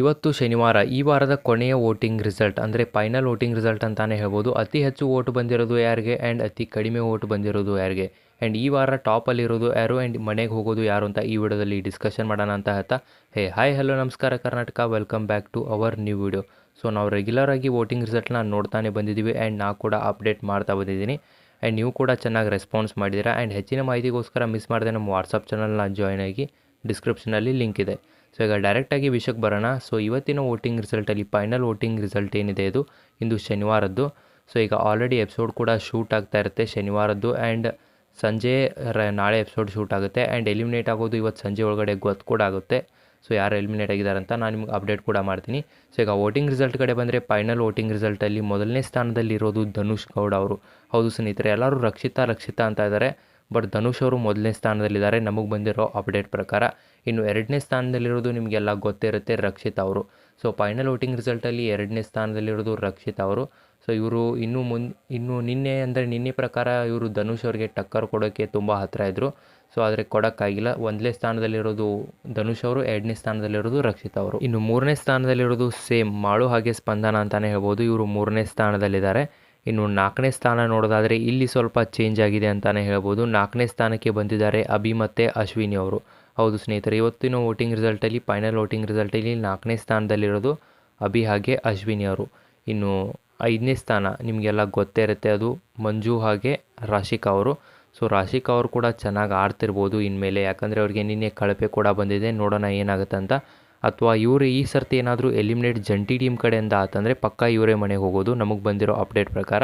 ಇವತ್ತು ಶನಿವಾರ, ಈ ವಾರದ ಕೊನೆಯ ವೋಟಿಂಗ್ ರಿಸಲ್ಟ್, ಅಂದರೆ ಫೈನಲ್ ವೋಟಿಂಗ್ ರಿಸಲ್ಟ್ ಅಂತಲೇ ಹೇಳ್ಬೋದು. ಅತಿ ಹೆಚ್ಚು ಓಟು ಬಂದಿರೋದು ಯಾರಿಗೆ ಆ್ಯಂಡ್ ಅತಿ ಕಡಿಮೆ ಓಟು ಬಂದಿರೋದು ಯಾರಿಗೆ? ಆ್ಯಂಡ್ ಈ ವಾರ ಟಾಪಲ್ಲಿರೋದು ಯಾರು ಆ್ಯಂಡ್ ಮನೆಗೆ ಹೋಗೋದು ಯಾರು ಅಂತ ಈ ವಿಡಿಯೋದಲ್ಲಿ ಡಿಸ್ಕಷನ್ ಮಾಡೋಣ ಅಂತ ಹೇಳ್ತಾ, ಹೇ ಹಾಯ್ ಹಲೋ ನಮಸ್ಕಾರ Karnataka welcome back to our new video so ನಾವು ರೆಗ್ಯುಲರ್ ಆಗಿ ವೋಟಿಂಗ್ ರಿಸಲ್ಟ್ನ ನೋಡ್ತಾನೆ ಬಂದಿದ್ದೀವಿ ಆ್ಯಂಡ್ ನಾವು ಕೂಡ ಅಪ್ಡೇಟ್ ಮಾಡ್ತಾ ಬಂದಿದ್ದೀನಿ. ಆ್ಯಂಡ್ ನೀವು ಕೂಡ ಚೆನ್ನಾಗಿ ರೆಸ್ಪಾನ್ಸ್ ಮಾಡಿದ್ದೀರಾ ಆ್ಯಂಡ್ ಹೆಚ್ಚಿನ ಮಾಹಿತಿಗೋಸ್ಕರ ಮಿಸ್ ಮಾಡಿದೆ ನಮ್ಮ ವಾಟ್ಸಪ್ ಚಾನಲ್ನ ಜಾಯ್ನ್ ಆಗಿ ಡಿಸ್ಕ್ರಿಪ್ಷನಲ್ಲಿ ಲಿಂಕ್ ಇದೆ. ಸೊ ಈಗ ಡೈರೆಕ್ಟಾಗಿ ವಿಷಯಕ್ಕೆ ಬರೋಣ. ಸೊ ಇವತ್ತಿನ ವೋಟಿಂಗ್ ರಿಸಲ್ಟಲ್ಲಿ ಫೈನಲ್ ವೋಟಿಂಗ್ ರಿಸಲ್ಟ್ ಏನಿದೆ ಇದು? ಇಂದು ಶನಿವಾರದ್ದು. ಸೊ ಈಗ ಆಲ್ರೆಡಿ ಎಪಿಸೋಡ್ ಕೂಡ ಶೂಟ್ ಆಗ್ತಾ ಇರುತ್ತೆ ಶನಿವಾರದ್ದು ಆ್ಯಂಡ್ ಸಂಜೆ ನಾಳೆ ಎಪಿಸೋಡ್ ಶೂಟ್ ಆಗುತ್ತೆ ಆ್ಯಂಡ್ ಎಲಿಮಿನೇಟ್ ಆಗೋದು ಇವತ್ತು ಸಂಜೆ ಒಳಗಡೆ ಗೊತ್ತು ಕೂಡ ಆಗುತ್ತೆ. ಸೊ ಯಾರು ಎಲಿಮಿನೇಟ್ ಆಗಿದ್ದಾರೆ ಅಂತ ನಾನು ನಿಮ್ಗೆ ಅಪ್ಡೇಟ್ ಕೂಡ ಮಾಡ್ತೀನಿ. ಸೊ ಈಗ ವೋಟಿಂಗ್ ರಿಸಲ್ಟ್ ಕಡೆ ಬಂದರೆ ಫೈನಲ್ ವೋಟಿಂಗ್ ರಿಸಲ್ಟಲ್ಲಿ ಮೊದಲನೇ ಸ್ಥಾನದಲ್ಲಿರೋದು ಧನುಷ್ ಗೌಡ ಅವರು. ಹೌದು ಸ್ನೇಹಿತರೆ, ಎಲ್ಲರೂ ರಕ್ಷಿತಾ ರಕ್ಷಿತಾ ಅಂತ ಇದ್ದಾರೆ. ಬಟ್ ಧನುಷ್ ಅವರು ಮೊದಲನೇ ಸ್ಥಾನದಲ್ಲಿದ್ದಾರೆ. ನಮಗೆ ಬಂದಿರೋ ಅಪ್ಡೇಟ್ ಪ್ರಕಾರ ಇನ್ನು ಎರಡನೇ ಸ್ಥಾನದಲ್ಲಿರೋದು ನಿಮಗೆಲ್ಲ ಗೊತ್ತಿರುತ್ತೆ ರಕ್ಷಿತ್ ಅವರು. ಸೊ ಫೈನಲ್ ವೋಟಿಂಗ್ ರಿಸಲ್ಟಲ್ಲಿ ಎರಡನೇ ಸ್ಥಾನದಲ್ಲಿರೋದು ರಕ್ಷಿತ್ ಅವರು. ಸೊ ಇವರು ಇನ್ನೂ ಮುನ್ ಇನ್ನು ನಿನ್ನೆ ಅಂದರೆ ನಿನ್ನೆ ಪ್ರಕಾರ ಇವರು ಧನುಷ್ ಅವರಿಗೆ ಟಕ್ಕರ್ ಕೊಡೋಕ್ಕೆ ತುಂಬ ಹತ್ತಿರ ಇದ್ದರು ಸೊ ಆದರೆ ಕೊಡೋಕ್ಕಾಗಿಲ್ಲ. ಒಂದನೇ ಸ್ಥಾನದಲ್ಲಿರೋದು ಧನುಷ್ ಅವರು, ಎರಡನೇ ಸ್ಥಾನದಲ್ಲಿರೋದು ರಕ್ಷಿತ್ ಅವರು. ಇನ್ನು ಮೂರನೇ ಸ್ಥಾನದಲ್ಲಿರೋದು ಸೇಮ್ ಮಾಳು ಹಾಗೆ ಸ್ಪಂದನ ಅಂತಲೇ ಹೇಳ್ಬೋದು. ಇವರು ಮೂರನೇ ಸ್ಥಾನದಲ್ಲಿದ್ದಾರೆ. ಇನ್ನು ನಾಲ್ಕನೇ ಸ್ಥಾನ ನೋಡೋದಾದರೆ ಇಲ್ಲಿ ಸ್ವಲ್ಪ ಚೇಂಜ್ ಆಗಿದೆ ಅಂತಲೇ ಹೇಳ್ಬೋದು. ನಾಲ್ಕನೇ ಸ್ಥಾನಕ್ಕೆ ಬಂದಿದ್ದಾರೆ ಅಭಿ ಮತ್ತು ಅಶ್ವಿನಿ ಅವರು. ಹೌದು ಸ್ನೇಹಿತರೆ, ಇವತ್ತಿನ ವೋಟಿಂಗ್ ರಿಸಲ್ಟಲ್ಲಿ ಫೈನಲ್ ವೋಟಿಂಗ್ ರಿಸಲ್ಟಲ್ಲಿ ನಾಲ್ಕನೇ ಸ್ಥಾನದಲ್ಲಿರೋದು ಅಭಿ ಹಾಗೆ ಅಶ್ವಿನಿ ಅವರು. ಇನ್ನು ಐದನೇ ಸ್ಥಾನ ನಿಮಗೆಲ್ಲ ಗೊತ್ತೇ ಇರುತ್ತೆ, ಅದು ಮಂಜು ಹಾಗೆ ರಾಶಿಕಾ ಅವರು. ಸೊ ರಾಶಿಕಾ ಅವರು ಕೂಡ ಚೆನ್ನಾಗಿ ಆಡ್ತಿರ್ಬೋದು ಇನ್ಮೇಲೆ. ಯಾಕಂದರೆ ಅವ್ರಿಗೆ ನಿನ್ನೆ ಕಳಪೆ ಕೂಡ ಬಂದಿದೆ. ನೋಡೋಣ ಏನಾಗುತ್ತೆ ಅಂತ. ಅಥವಾ ಇವರು ಈ ಸರ್ತಿ ಏನಾದರೂ ಎಲಿಮಿನೇಟ್ ಜಂಟಿ ಟೀಮ್ ಕಡೆಯಿಂದ ಆತಂದರೆ ಪಕ್ಕ ಇವರೇ ಮನೆಗೆ ಹೋಗೋದು. ನಮಗೆ ಬಂದಿರೋ ಅಪ್ಡೇಟ್ ಪ್ರಕಾರ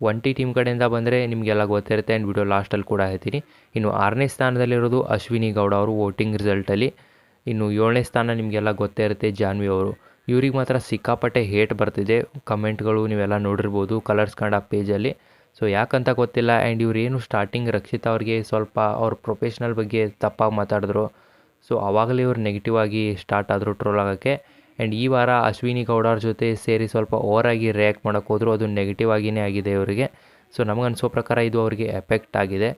ಒಂಟಿ ಟೀಮ್ ಕಡೆಯಿಂದ ಬಂದರೆ ನಿಮಗೆಲ್ಲ ಗೊತ್ತಿರುತ್ತೆ ಆ್ಯಂಡ್ ವಿಡಿಯೋ ಲಾಸ್ಟಲ್ಲಿ ಕೂಡ ಹೇಳ್ತೀನಿ. ಇನ್ನು ಆರನೇ ಸ್ಥಾನದಲ್ಲಿರೋದು ಅಶ್ವಿನಿ ಗೌಡ ಅವರು ವೋಟಿಂಗ್ ರಿಸಲ್ಟಲ್ಲಿ ಇನ್ನು ಏಳನೇ ಸ್ಥಾನ ನಿಮಗೆಲ್ಲ ಗೊತ್ತೇ ಇರುತ್ತೆ ಜಾನ್ವಿ ಅವರು. ಇವ್ರಿಗೆ ಮಾತ್ರ ಸಿಕ್ಕಾಪಟ್ಟೆ ಹೇಟ್ ಬರ್ತಿದೆ. ಕಮೆಂಟ್ಗಳು ನೀವೆಲ್ಲ ನೋಡಿರ್ಬೋದು ಕಲರ್ಸ್ ಕನ್ನಡ ಪೇಜಲ್ಲಿ ಸೊ ಯಾಕಂತ ಗೊತ್ತಿಲ್ಲ ಆ್ಯಂಡ್ ಏನು ಸ್ಟಾರ್ಟಿಂಗ್ ರಕ್ಷಿತಾ ಅವ್ರಿಗೆ ಸ್ವಲ್ಪ ಅವ್ರ ಪ್ರೊಫೆಷ್ನಲ್ ಬಗ್ಗೆ ತಪ್ಪಾಗಿ ಮಾತಾಡಿದ್ರು. ಸೊ ಆವಾಗಲೇ ಇವರು ನೆಗೆಟಿವ್ ಆಗಿ ಸ್ಟಾರ್ಟ್ ಆದರು ಟ್ರೋಲ್ ಆಗೋಕ್ಕೆ. ಆ್ಯಂಡ್ ಈ ವಾರ ಅಶ್ವಿನಿ ಗೌಡ ಜೊತೆ ಸೇರಿ ಸ್ವಲ್ಪ ಓವರಾಗಿ ರಿಯಾಕ್ಟ್ ಮಾಡೋಕ್ಕೆ ಹೋದರೂ, ಅದು ನೆಗೆಟಿವ್ ಆಗಿಯೇ ಆಗಿದೆ ಇವರಿಗೆ. ಸೊ ನಮಗೆ ಅನಿಸೋ ಪ್ರಕಾರ ಇದು ಅವರಿಗೆ ಎಫೆಕ್ಟ್ ಆಗಿದೆ.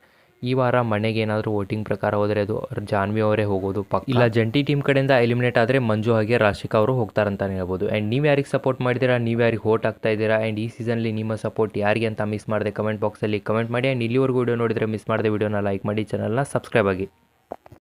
ಈ ವಾರ ಮನೆಗೆ ಏನಾದರೂ ವೋಟಿಂಗ್ ಪ್ರಕಾರ ಹೋದರೆ ಅದು ಜಾನ್ವಿ ಅವರೇ ಹೋಗೋದು ಪಕ್ಕ. ಇಲ್ಲ, ಜಂಟಿ ಟೀಮ್ ಕಡೆಯಿಂದ ಎಲಿಮಿನೇಟ್ ಆದರೆ ಮಂಜು ಹಾಗೆ ರಾಶಿಕಾ ಅವರು ಹೋಗ್ತಾರಂತ ಹೇಳ್ಬೋದು. ಆ್ಯಂಡ್ ನೀವು ಯಾರಿಗೆ ಸಪೋರ್ಟ್ ಮಾಡಿದ್ದೀರಾ, ನೀವು ಯಾರಿಗೆ ವೋಟ್ ಆಗ್ತಾ ಇದ್ದೀರಾ ಆ್ಯಂಡ್ ಈ ಸೀಸನಲ್ಲಿ ನಿಮ್ಮ ಸಪೋರ್ಟ್ ಯಾರಿಗೆ ಅಂತ ಮಿಸ್ ಮಾಡಿದೆ ಕಮೆಂಟ್ ಬಾಕ್ಸಲ್ಲಿ ಕಮೆಂಟ್ ಮಾಡಿ. ಆ್ಯಂಡ್ ಇಲ್ಲಿವರೆಗೂ ವಿಡಿಯೋ ನೋಡಿದರೆ ಮಿಸ್ ಮಾಡಿದೆ ವಿಡಿಯೋನ ಲೈಕ್ ಮಾಡಿ ಚಾನಲ್ನ ಸಬ್ಸ್ಕ್ರೈಬ್ ಆಗಿ.